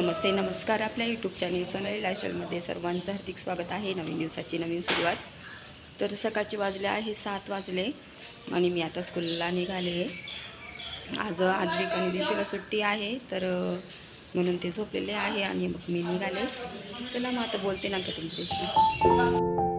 नमस्ते नमस्कार. आपल्या YouTube channel Sonali लायस्टाईलमध्ये सर्वांचं हार्दिक स्वागत आहे. नवीन दिवसाची नवीन सुरुवात. तर सकाळचे वाजले आहे सात वाजले आणि मी आता स्कूलला निघाले आज आद्विक आणि दिवशीला सुट्टी आहे तर म्हणून ते झोपलेले आहे आणि मग मी निघाले. चला मग आता बोलते ना तुमच्याशी.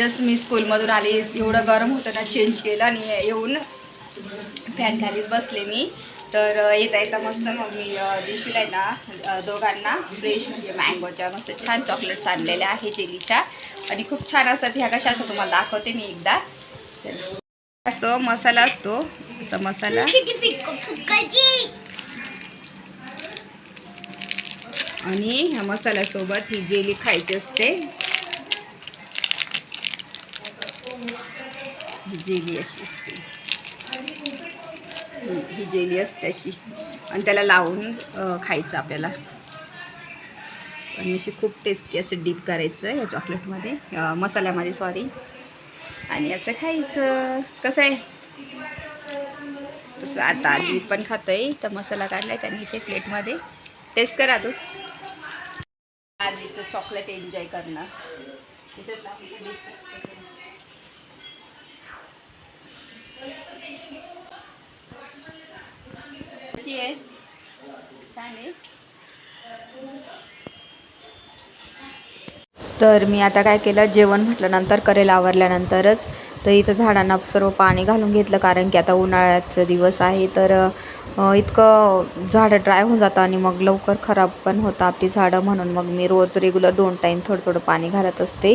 जस्ट मी स्कूलमधून आले एवढं गरम होतं ना चेंज केलं आणि येऊन फॅन खालीच बसले मी. तर येता येता मस्त मग मी अ, आहे ना दोघांना. फ्रेश म्हणजे मँगोच्या मस्त छान चॉकलेट्स आणलेल्या आहे जेलीच्या. आणि खूप छान असतात ह्या कशा असं तुम्हाला दाखवते मी एकदा. चला. असतो मसाला असतो. असा मसाला. आणि ह्या मसाल्यासोबत ही जेली खायची असते. ही जेली अशी असते. ही जेली असते अशी. आणि त्याला लावून खायचं आपल्याला. आणि अशी खूप टेस्टी असं डीप करायचं या चॉकलेटमध्ये मसाल्यामध्ये सॉरी आणि असं खायचं. कसं आहे? तसं आता आधी पण खातोय. तर मसाला काढला आहे त्याने इथे प्लेटमध्ये टेस्ट करा तू. आधीचं चॉकलेट एन्जॉय करणं. इथेच आहे छान आहे तर मी आता काय केलं? जेवण म्हटल्यानंतर करेल आवरल्यानंतरच. तर इथं झाडांना सर्व पाणी घालून घेतलं कारण की आता उन्हाळ्याचं दिवस आहे. तर इतकं झाडं ड्राय होऊन जातं आणि मग लवकर खराब पण होतं आपली झाडं म्हणून. मग मी रोज रेग्युलर दोन टाईम थोडं थोडं पाणी घालत असते.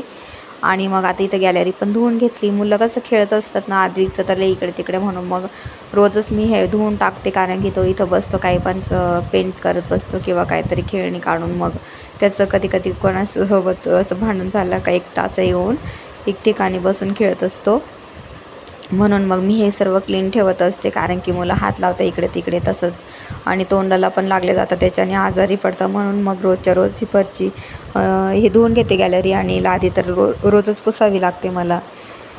आणि मग आता इथं गॅलरी पण धुवून घेतली. मुलं कसं खेळत असतात ना आदवीचं तर इकडे तिकडे म्हणून. मग रोजच मी हे धुवून टाकते कारण की तो इथं बसतो काही पण पेंट करत बसतो किंवा काहीतरी खेळणी काढून मग त्याचं कधी कधी कोणासोबत असं भांडण झालं का एकटा असं येऊन एक ठिकाणी बसून खेळत असतो. म्हणून मग मी हे सर्व क्लीन ठेवत असते कारण की मुलं हात लावता इकडे तिकडे तसंच. आणि तोंडाला पण लागले जातात त्याच्याने आजारी पडतं म्हणून मग रोजच्या रोज ही फरची हे धुवून घेते गॅलरी आणि लादी तर रो रोजच पुसावी लागते मला.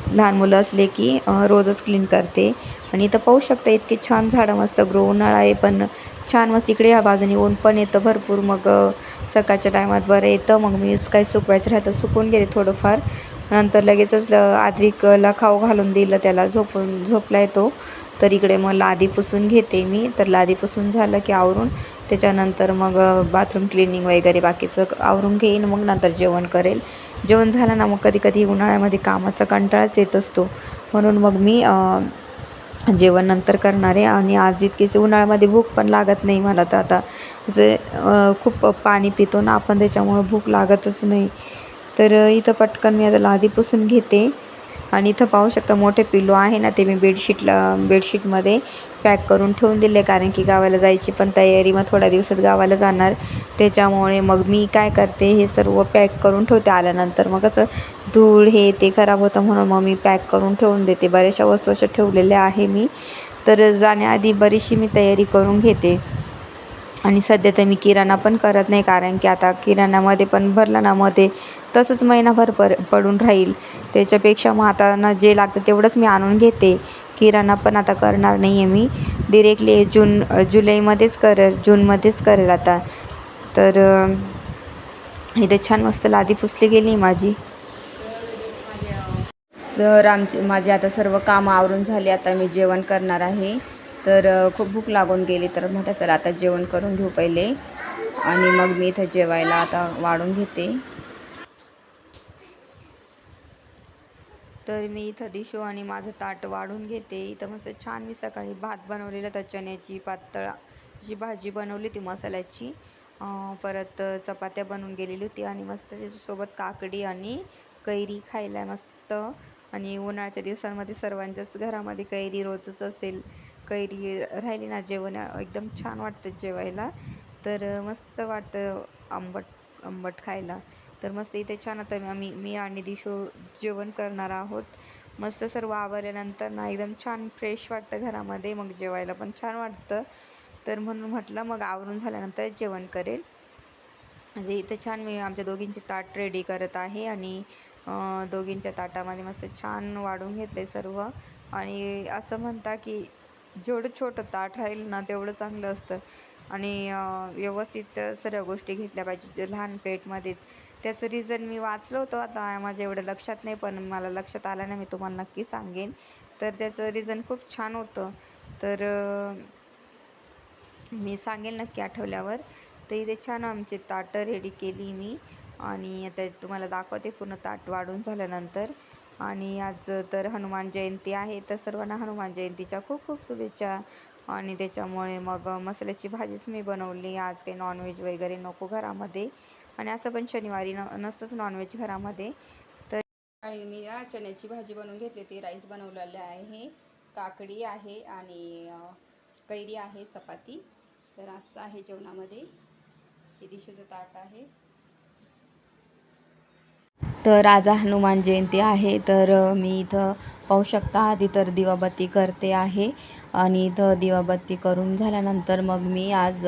लहान मुलं असले की रोजच क्लीन करते. आणि इथं पाहू शकता इतकी छान झाडं मस्त ग्रो उन्हाळा आहे पण छान मस्त इकडे या बाजूने ऊन पण येतं भरपूर. मग सकाळच्या टायमात बरं येतं. मग मी काही सुकवायचं राहतं सुकून घेते थोडंफार. नंतर लगेचच ल आद्विकला खाऊ घालून दिलं त्याला झोपून झोपला येतो तर इकडे मग लादी पुसून घेते मी. तर लादी पुसून झालं की आवरून त्याच्यानंतर मग बाथरूम क्लिनिंग वगैरे बाकीचं आवरून घेईन मग नंतर जेवण करेल. जेवण झालं ना मग कधी कधी उन्हाळ्यामध्ये कामाचा कंटाळाच येत असतो. म्हणून मग मी जेवण नंतर करणार. आहे आणि आज इतकीच उन्हाळ्यामध्ये भूक पण लागत नाही मला तर आता. जे खूप पाणी पितो ना आपण त्याच्यामुळं भूक लागतच नाही. तर इथं पटकन मी आता लादी पुसून घेते. आणि इथं पाहू शकता मोठे पिलो आहे ना ते मी बेडशीटला बेडशीटमध्ये पॅक करून ठेवून दिले. कारण की गावाला जायची पण तयारी मग थोड्या दिवसात गावाला जाणार. त्याच्यामुळे मग मी काय करते हे सर्व पॅक करून ठेवते. आल्यानंतर मग कसं धूळ हे ते खराब होतं म्हणून मग मी पॅक करून ठेवून देते. बऱ्याचशा वस्तू अशा ठेवलेल्या आहे मी. तर जाण्याआधी बरीचशी मी तयारी करून घेते. आणि सध्या तर मी किराणा पण करत नाही कारण की आता किराणामध्ये पण भरलं ना मग ते तसंच महिनाभर पर पडून राहील. त्याच्यापेक्षा मग आता ना जे लागतं तेवढंच मी आणून घेते. किराणा पण आता करणार नाही आहे मी. डिरेक्टली जून जुलैमध्येच करेल जूनमध्येच करेल आता. तर इथे छान मस्त लादी पुसली गेली माझी. तर आमचे माझे आता सर्व कामं आवरून झाले. आता मी जेवण करणार आहे. तर खूप भूक लागून गेली तर म्हटलं चला आता जेवण करून घेऊ पहिले. आणि मग मी इथं जेवायला आता वाढून घेते. तर मी इथं दिशो आणि माझं ताट वाढून घेते. इथं मस्त छान मी सकाळी भात बनवलेला तर चण्याची पातळ जी भाजी बनवली ती मसाल्याची. परत चपात्या बनवून गेलेली होती आणि मस्त त्याच्यासोबत काकडी आणि कैरी खायला मस्त. आणि उन्हाळ्याच्या दिवसांमध्ये सर्वांच्याच घरामध्ये कैरी रोजच असेल. कैरी राहिली ना जेवण एकदम छान वाटतं जेवायला. तर मस्त वाटतं आंबट आंबट खायला. तर मस्त इथे छान आता आम्ही मी आणि दिशो जेवण करणार आहोत. मस्त सर्व आवरल्यानंतर ना एकदम छान फ्रेश वाटतं घरामध्ये मग जेवायला पण छान वाटतं. तर म्हणून म्हटलं मग आवरून झाल्यानंतर जेवण करेल. म्हणजे इथे छान मी आमच्या दोघींचे ताट रेडी करत आहे आणि दोघींच्या ताटामध्ये मस्त छान वाढून घेतले सर्व. आणि असं म्हणता की जेवढं छोटं ताट राहील ना तेवढं चांगलं असतं. आणि व्यवस्थित सर्व गोष्टी घेतल्या पाहिजे लहान प्लेटमध्येच त्याचं रिझन मी वाचलं होतं आता माझ्या एवढं लक्षात नाही पण मला लक्षात आलं ना मी तुम्हाला नक्की सांगेन. तर त्याचं रिझन खूप छान होतं. तर मी सांगेल नक्की आठवल्यावर. तर इथे छान आमची ताटं रेडी केली मी. आणि आता तुम्हाला दाखवते पूर्ण ताट वाढून झाल्यानंतर. आणि आज तर हनुमान जयंती आहे तर सर्वांना हनुमान जयंतीच्या खूप खूप शुभेच्छा. आणि त्याच्यामुळे मग मसाल्याची भाजीच मी बनवली. आज काही नॉनव्हेज वगैरे नको घरामध्ये. आणि असं पण शनिवारी न नसतंच नॉनव्हेज घरामध्ये. तर आणि मी चण्याची भाजी बनवून घेतली ती राईस बनवलेली आहे. काकडी आहे आणि कैरी आहे चपाती. तर असं आहे जेवणामध्ये. हे दिशेचं ताट आहे. तर आज हनुमान जयंती आहे तर मी इथं पाहू शकता आधी तर दिवाबत्ती करते आहे आणि इथं दिवाबत्ती करून झाल्यानंतर मग मी आज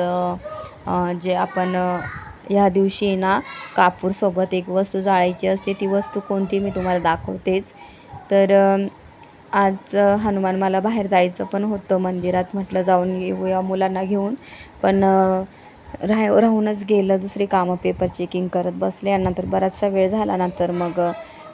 जे आपण ह्या दिवशी ना कापूरसोबत एक वस्तू जाळायची असते ती वस्तू कोणती मी तुम्हाला दाखवतेच. तर आज हनुमान मला बाहेर जायचं पण होतं मंदिरात म्हटलं जाऊन येऊया मुलांना घेऊन. पण राह राहूनच गेलं दुसरी कामं पेपर चेकिंग करत बसले. आणि नंतर बराचसा वेळ झाला ना तर मग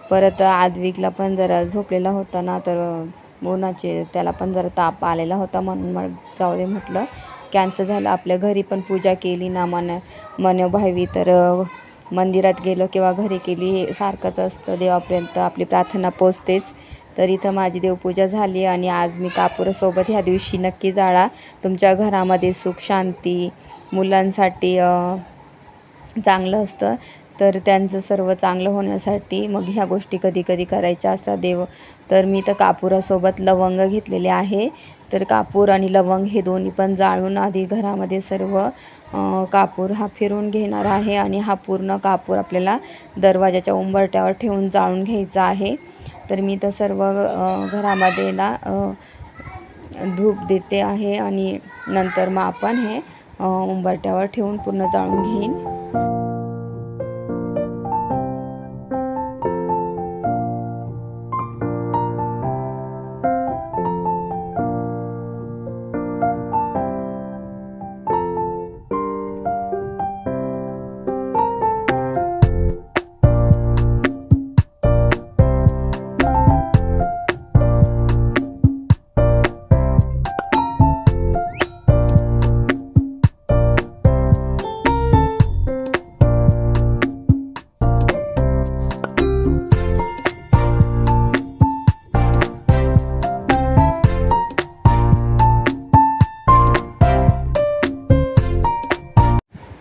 परत आद्विकला पण जरा झोपलेला होता ना तर अ, उन्हाचे त्याला पण जरा ताप आलेला होता म्हणून मग जाऊ दे म्हटलं. कॅन्सल झालं आपल्या घरी पण पूजा केली ना मन मनोभावी. तर मंदिरात गेलो किंवा घरी केली हे सारखंच असतं देवापर्यंत आपली प्रार्थना पोचतेच. तर इथं माझी देवपूजा झाली आणि आज मी कापूरसोबत ह्या दिवशी नक्की जाळा तुमच्या घरामध्ये सुख शांती मुलांसाठी चांगलं असतं. तर त्यांचं सर्व चांगलं होण्यासाठी मग ह्या गोष्टी कधी कधी करायच्या असतात. देव तर मी तर कापुरासोबत लवंग घेतलेले आहे. तर कापूर आणि लवंग हे दोन्ही पण जाळून आधी घरामध्ये सर्व कापूर हा फिरून घेणार आहे आणि हा पूर्ण कापूर आपल्याला दरवाजाच्या उंबरट्यावर ठेवून जाळून घ्यायचा आहे. तर मी तर सर्व घरामध्ये ना धूप देते आहे आणि नंतर मग आपण हे उंबरट्यावर ठेवून पूर्ण जाळून घेईन.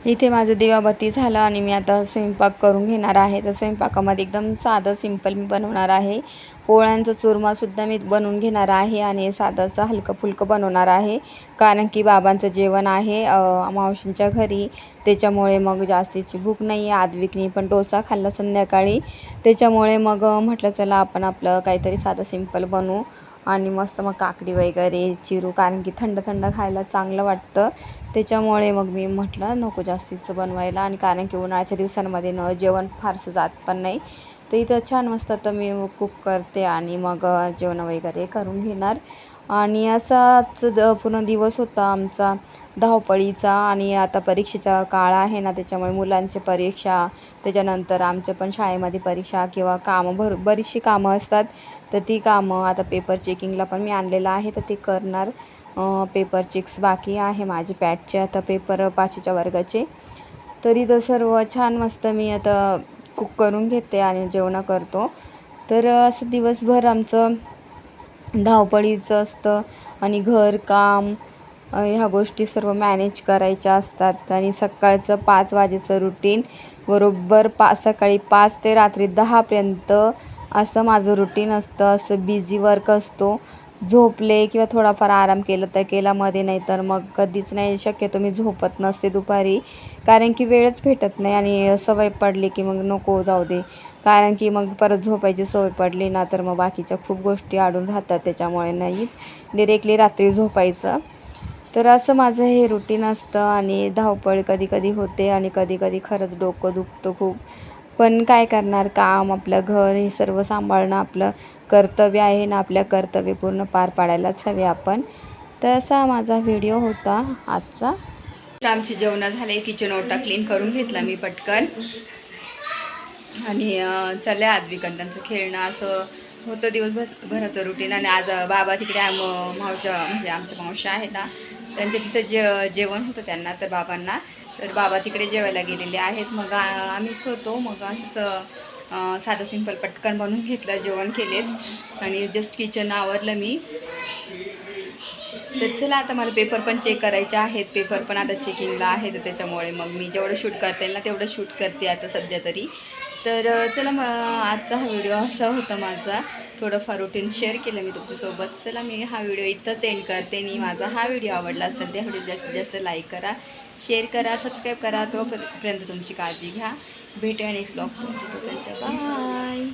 इथे माझं दिवाबत्ती झालं आणि मी आता स्वयंपाक करून घेणार आहे. तर स्वयंपाकामध्ये एकदम साधं सिंपल मी बनवणार आहे. पोळ्यांचा चुरमासुद्धा मी बनवून घेणार आहे आणि साधंसं हलकं फुलकं बनवणार आहे. कारण की बाबांचं जेवण आहे मावशींच्या घरी. त्याच्यामुळे मग जास्तीची भूक नाही आहे आदविकनी पण डोसा खाल्ला संध्याकाळी. त्याच्यामुळे मग म्हटलं चला आपण आपलं काहीतरी साधं सिंपल बनवू. आणि मस्त मग काकडी वगैरे चिरू कारण की थंड थंड खायला चांगलं वाटतं. त्याच्यामुळे मग मी म्हटलं नको जास्तीचं बनवायला. आणि कारण की उन्हाळ्याच्या दिवसांमध्ये न जेवण फारसं जात पण नाही. तर इथं छान मस्त तर मी कुक करते आणि मग जेवण वगैरे करून घेणार. आणि असाच द पूर्ण दिवस होता आमचा धावपळीचा आणि आता परीक्षेचा काळ आहे ना त्याच्यामुळे मुलांची परीक्षा त्याच्यानंतर आमच्या पण शाळेमध्ये परीक्षा किंवा कामं भर बरीचशी कामं असतात. तर ती कामं आता पेपर चेकिंगला पण मी आणलेलं आहे तर ते करणार. पेपर चेक्स बाकी आहे माझे पॅटचे आता पेपर पाचवीच्या वर्गाचे. तरी तर सर्व छान मस्त मी आता कुक करून घेते आणि जेवणं करतो. तर असं दिवसभर आमचं धावपळीचं असतं आणि घर काम ह्या गोष्टी सर्व मॅनेज करायच्या असतात. आणि सकाळचं पाच वाजेचं रुटीन बरोबर पा सकाळी पाच ते रात्री दहापर्यंत असं माझं रुटीन असतं. असं बिझी वर्क असतो. झोपले किंवा थोडाफार आराम केला तर केला मध्ये नाही तर मग कधीच नाही शक्यतो मी झोपत नसते दुपारी. कारण की वेळच भेटत नाही आणि सवय पडली की मग नको जाऊ दे. कारण की मग परत झोपायची सवय पडली ना तर मग बाकीच्या खूप गोष्टी अडून राहतात त्याच्यामुळे नाहीच. डिरेक्टली रात्री झोपायचं. तर असं माझं हे रुटीन असतं आणि धावपळ कधी कधी होते आणि कधी कधी खरंच डोकं दुखतं खूप. पण काय करणार? काम आपलं घर हे सर्व सांभाळणं आपलं कर्तव्य आहे ना आपल्या कर्तव्य पूर्ण पार पाडायलाच हवे आपण. तर असा माझा व्हिडिओ होता आजचा. आमची जेवणं झाले किचन ओटा क्लीन करून घेतला मी पटकन. आणि अं, चालले खेळणं. असं होतं दिवसभर भराचं रुटीन आणि आज बाबा तिकडे आम मावच्या म्हणजे आमच्या मावशा आहे ना त्यांच्या तिथं जे जेवण होतं त्यांना तर बाबांना. तर बाबा तिकडे जेवायला गेलेले आहेत. मग आम्हीच होतो मग असंच साधं सिंपल पटकन बनवून घेतलं जेवण केलेत. आणि जस्ट किचन आवरलं मी. तर चला आता मला पेपर पण चेक करायचे आहेत. पेपर पण आता चेकिंगला आहे तर त्याच्यामुळे मग मी जेवढं शूट करता येईल ना तेवढं शूट करते आता सध्या तरी. तर चला मग आजचा हा व्हिडिओ असा होता माझा. थोडंफार रुटीन शेअर केलं मी तुमच्यासोबत. चला मी हा व्हिडिओ इथंच एंड करते. आणि माझा हा व्हिडिओ आवडला असेल त्या व्हिडिओ जास्तीत जास्त लाईक करा शेअर करा सबस्क्राईब करा. तोपर्यंत तुमची काळजी घ्या. भेटूया नेक्स्ट ब्लॉग तोपर्यंत बाय